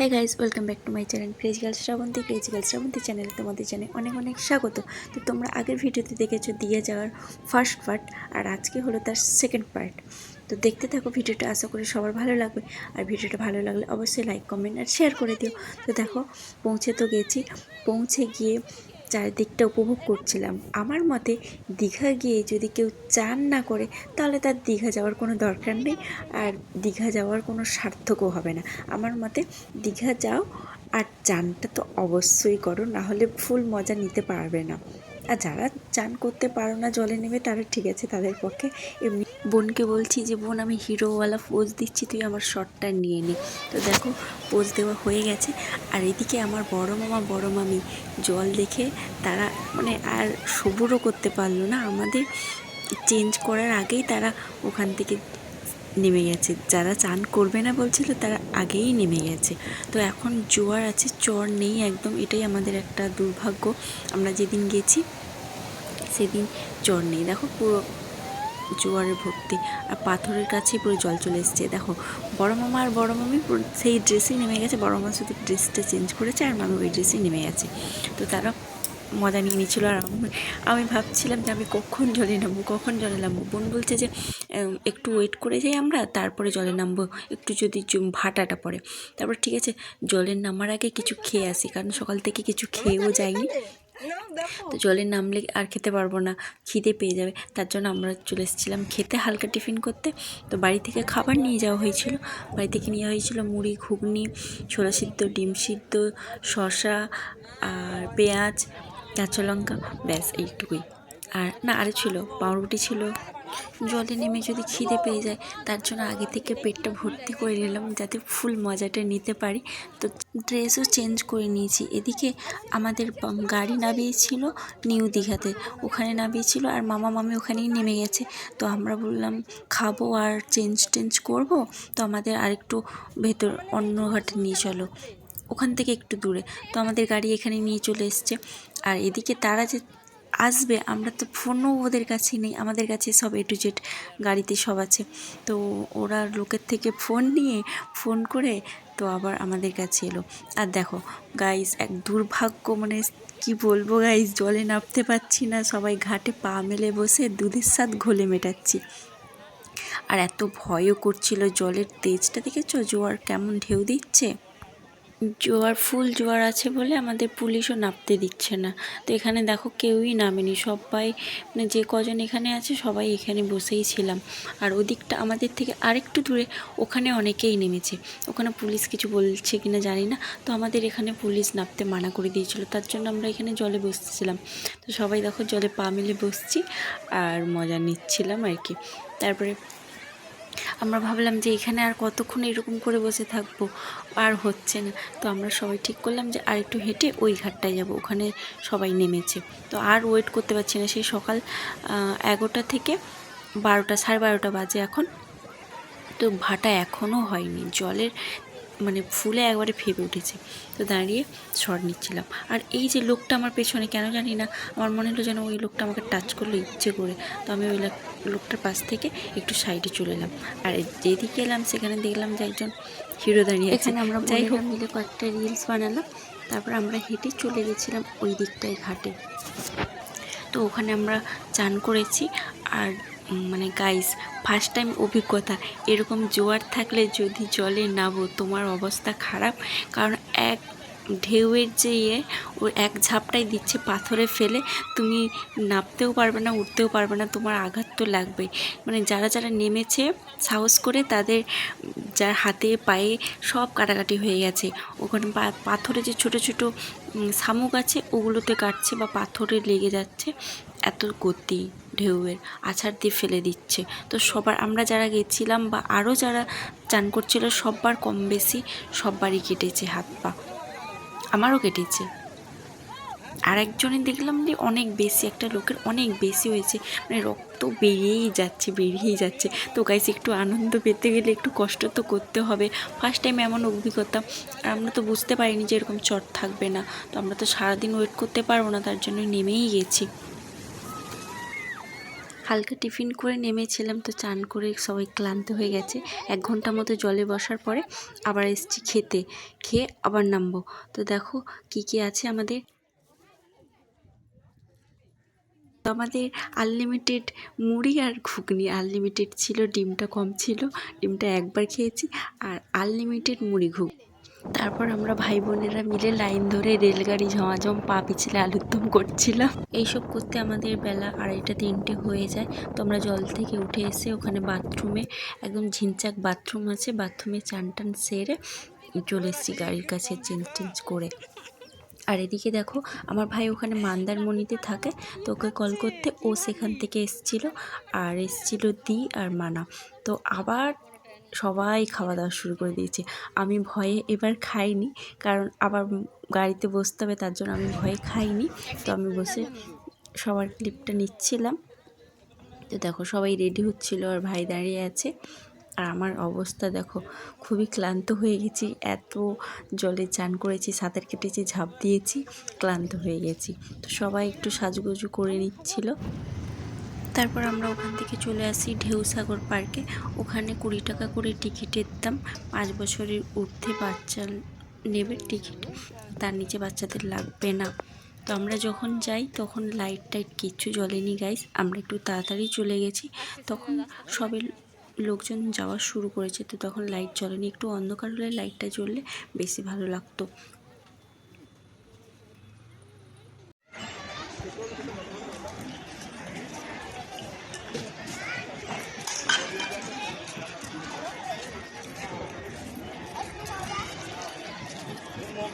হ্যাঁ guys welcome back to my channel Crazycal Srabanti Crazycal Srabanti চ্যানেলে তোমাদের জানাই অনেক অনেক স্বাগত। তো তোমরা আগের ভিডিওতে দেখেছ দিয়ে যাওয়ার ফার্স্ট পার্ট আর আজকে হলো তার সেকেন্ড পার্ট তো দেখতে থাকো ভিডিওটা, আশা করি সবার ভালো লাগবে। আর ভিডিওটা ভালো লাগলে অবশ্যই লাইক কমেন্ট আর শেয়ার করে দিও। তো দেখো, পৌঁছে তো গেছি। পৌঁছে গিয়ে চারিদিকটা উপভোগ করছিলাম। আমার মতে দীঘা গিয়ে যদি কেউ চান না করে, তাহলে তার দীঘা যাওয়ার কোনো দরকার নেই। আর দীঘা যাওয়ার কোনো সার্থকও হবে না। আমার মতে দীঘা যাও আর চানটা তো অবশ্যই করো না হলে ফুল মজা নিতে পারবে না। আর যারা চান করতে পারো না, জলে নেমে তারা ঠিক আছে তাদের পক্ষে। এমনি বোনকে বলছি যে, বোন, আমি হিরোওয়ালা পোজ দিচ্ছি, তুই আমার শটটা নিয়ে নি। তো দেখো, পোজ দেওয়া হয়ে গেছে। আর এদিকে আমার বড় মামা, বড় মামি, জল দেখে তারা মানে আর সবুরও করতে পারল না। আমাদের চেঞ্জ করার আগেই তারা ওখান থেকে নেমে গেছে। যারা চান করবে না বলছিল, তারা আগেই নেমে গেছে। তো এখন জোয়ার আছে, চর নেই একদম, এটাই আমাদের একটা দুর্ভাগ্য। আমরা যেদিন গেছি, সেদিন চর নেই। দেখো পুরো জোয়ারে ভর্তি, আর পাথরের কাছে পুরো জল চলে এসছে। দেখো, বড় মামা আর বড় মামি সেই ড্রেসেই নেমে গেছে। বড় মামা শুধু ড্রেসটা চেঞ্জ করেছে, আর মামি ওই ড্রেসেই নেমে গেছে। তো তারা মজা নিয়ে নিচ্ছিলো আর আমি ভাবছিলাম যে আমি কখন জলে নামবো, কখন জলে নামবো? বোন বলছে যে একটু ওয়েট করে যাই আমরা, তারপরে জলে নামবো। একটু যদি ভাটাটা পড়ে। তারপর ঠিক আছে, জলে নামার আগে কিছু খেয়ে আসি, কারণ সকাল থেকে কিছু খেয়েও যাইনি। তো জলে নামলে আর খেতে পারব না, খিদে পেয়ে যাবে। তার জন্য আমরা চলে এসেছিলাম খেতে হালকা টিফিন করতে। তো বাড়ি থেকে খাবার নিয়ে যাওয়া হয়েছিল। বাড়ি থেকে নিয়ে হয়েছিল মুড়ি, ঘুগনি, ছোলা সিদ্ধ, ডিম সিদ্ধ শশা আর পেঁয়াজ। কাঁচা লঙ্কা, ব্যাস, এইটুকুই। আর না, আরে ছিল, পাউরুটি ছিল। জলে নেমে যদি খিদে পেয়ে যায়, তার জন্য আগে থেকে পেটটা ভর্তি করে নিলাম যাতে ফুল মজাটা নিতে পারি। তো ড্রেসও চেঞ্জ করে নিয়েছি। এদিকে আমাদের গাড়ি নামিয়েছিল নিউ দীঘাতে। ওখানে নামিয়েছিল আর মামা, মামি ওখানেই নেমে গেছে। তো আমরা বললাম, খাব আর চেঞ্জ টেঞ্জ করব? তো আমাদের আরেকটু ভেতর অন্য ঘাটে নিয়ে চলো। ওখান থেকে একটু দূরে। তো আমাদের গাড়ি এখানে নিয়ে চলে এসছে। আর এদিকে তারা যে আসবে, আমরা তো ফোনও ওদের কাছে নেই, আমাদের কাছে সব এ টু জেড গাড়িতে সব আছে। তো ওরা লোকের থেকে ফোন নিয়ে, ফোন করে তো আবার আমাদের কাছে এলো। আর দেখো গাইস এক দুর্ভাগ্য মানে কি বলব গাইস জলে নামতে পারছি না, সবাই ঘাটে পা মেলে বসে দুধের স্বাদ ঘোলে মেটাচ্ছি। আর এত ভয়ও করছিল জলের তেজটা, দেখেছ? জোয়ার কেমন ঢেউ দিচ্ছে? জোয়ার, ফুল জোয়ার আছে বলে আমাদের পুলিশও নামতে দিচ্ছে না। তো এখানে দেখো কেউই নামেনি, সবাই মানে যে কজন এখানে আছে সবাই এখানে বসেই ছিলাম। আর ওদিকটা আমাদের থেকে আরেকটু দূরে ওখানে অনেকেই নেমেছে। ওখানে পুলিশ কিছু বলছে কি না জানি না, তো আমাদের এখানে পুলিশ নামতে মানা করে দিয়েছিল, তার জন্য আমরা এখানে জলে বসছিলাম। তো সবাই দেখো জলে পা মিলে বসছি আর মজা নিচ্ছিলাম আর কি। তারপরে আমরা ভাবলাম যে এখানে আর কতক্ষণ এরকম করে বসে থাকব? আর হচ্ছে না। তো আমরা সবাই ঠিক করলাম যে আর একটু হেঁটে ওই ঘাটটায় যাব। ওখানে সবাই নেমেছে। তো আর ওয়েট করতে পারছি না। সেই সকাল এগারোটা থেকে বারোটা, সাড়ে বারোটা বাজে এখন। তো ভাটা এখনও হয়নি। জলের মানে ফুলে একবারে ফেপে উঠেছে। তো দাঁড়িয়ে শট নিচ্ছিলাম। আর এই যে লোকটা আমার পেছনে কেন জানি না আমার মনে হলো যেন ওই লোকটা আমাকে টাচ করল ইচ্ছে করে। তো আমি ওই লোকটার পাশ থেকে একটু সাইডে চলে এলাম। আর যেদিকে এলাম সেখানে দেখলাম যে একজন হিরো দাঁড়িয়ে এখানে আমরা যাই হোক। মিলে কয়েকটা রিলস বানালাম। তারপর আমরা হেঁটে চলে গেছিলাম ওই দিকটায় ঘাটে। তো ওখানে আমরা চান করেছি। আর মানে গাইস ফার্স্ট টাইম অভিজ্ঞতা, এরকম জোয়ার থাকলে যদি জলে নামো তোমার অবস্থা খারাপ। কারণ এক ঢেউয়ের যে ইয়ে ও এক ঝাপটাই দিচ্ছে পাথরে ফেলে, তুমি নামতেও পারবে না, উঠতেও পারবে না, তোমার আঘাত তো লাগবেই। মানে যারা যারা নেমেছে, সাহস করে তাদের, যার হাতে পায়ে সব কাটাকাটি হয়ে গেছে। ওখানে পাথরে যে ছোট ছোট শামুক আছে, ওগুলোতে কাটছে বা পাথরে লেগে যাচ্ছে, এত গতি। ঢেউয়ের আছাড় দিয়ে ফেলে দিচ্ছে। তো সবার আমরা যারা গেছিলাম বা আরও যারা চান করছিল, সববার কম বেশি সববারই কেটেছে হাত পা। আমারও কেটেছে। আর একজনের দেখলাম যে অনেক বেশি, একটা লোকের অনেক বেশি হয়েছে। মানে রক্ত বেরিয়েই যাচ্ছে বেরিয়েই যাচ্ছে। তো গাইস একটু আনন্দ পেতে গেলে একটু কষ্ট তো করতে হবে। ফার্স্ট টাইম এমন অভিজ্ঞতা আর আমরা তো বুঝতে পারিনি যে এরকম চট থাকবে না। তো আমরা তো সারাদিন ওয়েট করতে পারব না, তার জন্য নেমেই গেছি। হালকা টিফিন করে নেমেছিলাম তো চান করে সবাই ক্লান্ত হয়ে গেছে। এক ঘণ্টা মতো জলে বসার পরে আবার এসছি খেতে। খেয়ে আবার নামবো। তো দেখো কি কি আছে আমাদের। আমাদের আনলিমিটেড মুড়ি আর ঘুগনি। আনলিমিটেড ছিল, ডিমটা কম ছিল, ডিমটা একবার খেয়েছি। আর আনলিমিটেড মুড়ি ঘুগ তারপর আমরা ভাই বোনেরা মিলে লাইন ধরে রেলগাড়ি ঝমাঝম পা পিছলে আলুর দম করছিলাম। এইসব করতে আমাদের বেলা আড়াইটা তিনটে হয়ে যায়। তো আমরা জল থেকে উঠে এসে ওখানে বাথরুমে একদম ঝিনচাক বাথরুম আছে, বাথরুমে চান টান সেরে চলে এসেছি গাড়ির কাছে চেঞ্জ চেঞ্জ করে। আর এদিকে দেখো, আমার ভাই ওখানে মান্দারমণিতে থাকে, তো ওকে কল করতে ও সেখান থেকে এসছিল। আর এসছিল দি আর মানা। তো আবার সবাই খাওয়া দাওয়া শুরু করে দিয়েছে। আমি ভয়ে এবার খাইনি, কারণ আবার গাড়িতে বসতে হবে, তার জন্য আমি ভয়ে খাইনি। তো আমি বসে সবার ক্লিপটা নিচ্ছিলাম। তো দেখো, সবাই রেডি হচ্ছিল, আর ভাই দাঁড়িয়ে আছে। আর আমার অবস্থা দেখো, খুবই ক্লান্ত হয়ে গেছি। এত জলে চান করেছি, সাঁতার কেটেছি, ঝাঁপ দিয়েছি, ক্লান্ত হয়ে গেছি। তো সবাই একটু সাজুগুজু করে নিচ্ছিল। তারপর আমরা ওখান থেকে চলে আসি ঢেউসাগর পার্কে। ওখানে কুড়ি টাকা করে টিকিটের দাম, পাঁচ বছরের ঊর্ধ্বে বাচ্চা নেবে টিকিট। তার নিচে বাচ্চাদের লাগবে না। তো আমরা যখন যাই, তখন লাইট টাইট কিচ্ছু জ্বলেনি গাইস আমরা একটু তাড়াতাড়ি চলে গেছি। তখন সবে লোকজন যাওয়া শুরু করেছে। তো তখন লাইট জ্বলেনি একটু অন্ধকার হলে লাইটটা জ্বললে বেশি ভালো লাগতো।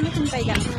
ฉันไม่คุณไปยังเอ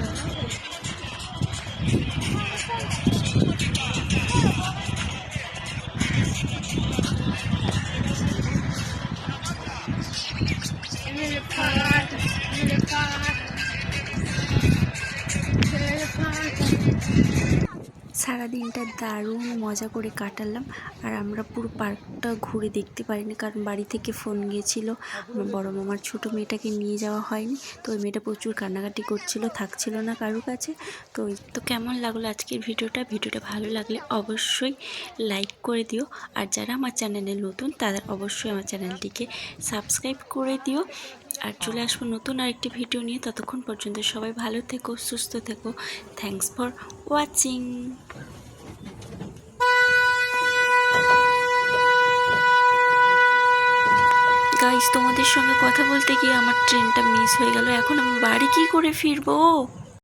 কেন সারাদিনটা দারুণ মজা করে কাটালাম। আর আমরা পুরো পার্কটা ঘুরে দেখতে পারিনি, কারণ বাড়ি থেকে ফোন গিয়েছিল। আমার বড় মামার ছোটো মেয়েটাকে নিয়ে যাওয়া হয়নি। তো ওই মেয়েটা প্রচুর কান্নাকাটি করছিল, থাকছিল না কারোর কাছে। তো তো কেমন লাগল আজকের ভিডিওটা? ভিডিওটা ভালো লাগলে অবশ্যই লাইক করে দিও। আর যারা আমার চ্যানেলে নতুন তাদের অবশ্যই আমার চ্যানেলটিকে সাবস্ক্রাইব করে দিও। আর চলে আসব নতুন আরেকটি ভিডিও নিয়ে। ততক্ষণ পর্যন্ত সবাই ভালো থেকো সুস্থ থেকো। থ্যাংকস ফর ওয়াচিং গাইস তোমাদের সঙ্গে কথা বলতে গিয়ে আমার ট্রেনটা মিস হয়ে গেল। এখন আমি বাড়ি কি করে ফিরবো?